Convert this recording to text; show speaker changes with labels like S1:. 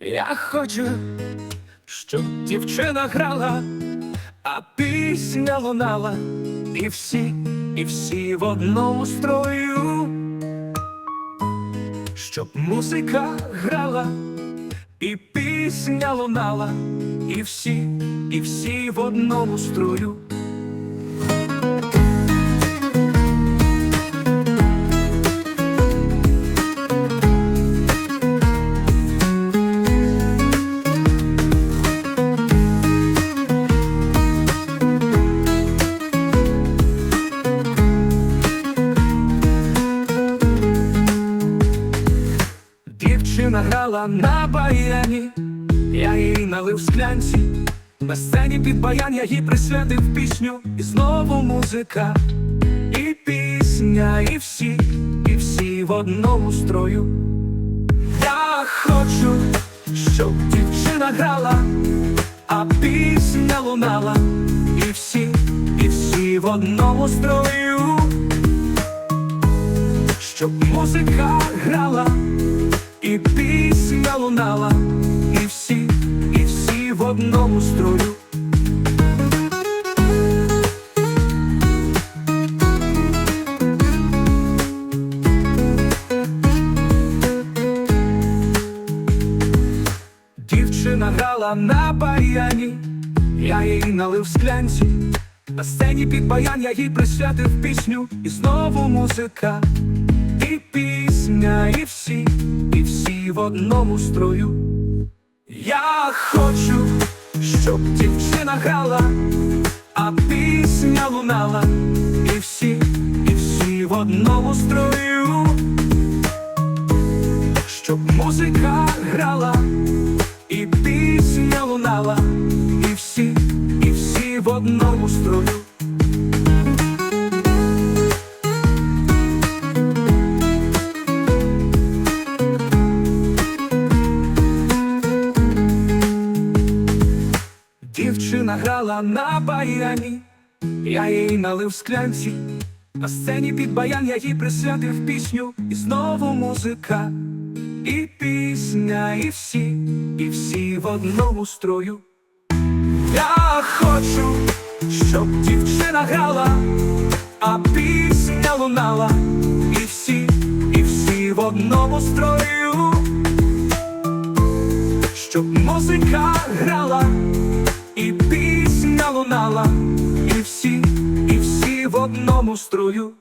S1: Я хочу, щоб дівчина грала, а пісня лунала, і всі, і всі в одному строю, щоб музика грала, і пісня лунала, і всі, і всі в одному строю. Дівчина грала на баяні, я їй налив склянці. На сцені під баян я їй присвятив пісню, і знову музика, і пісня, і всі, і всі в одному строю. Я хочу, щоб дівчина грала, а пісня лунала, і всі, і всі в одному строю, щоб музика грала. І пісня лунала, і всі, і всі в одному строю. Дівчина грала на баяні, я їй налив склянці. На сцені під баян я їй присвятив пісню, і знову музика, і пісня, і всі в одному строю. Я хочу, щоб дівчина грала, а пісня лунала, і всі, і всі в одному строю, щоб музика грала, і пісня лунала, і всі, і всі в одному строю. Дівчина грала на баяні, я їй налив склянці. На сцені під баян я їй присвятив пісню, і знову музика, і пісня, і всі, і всі в одному строю. Я хочу, щоб дівчина грала, а пісня лунала, і всі, і всі в одному строю, щоб музика грала і пісня лунала, і всі, і всі в одному струю.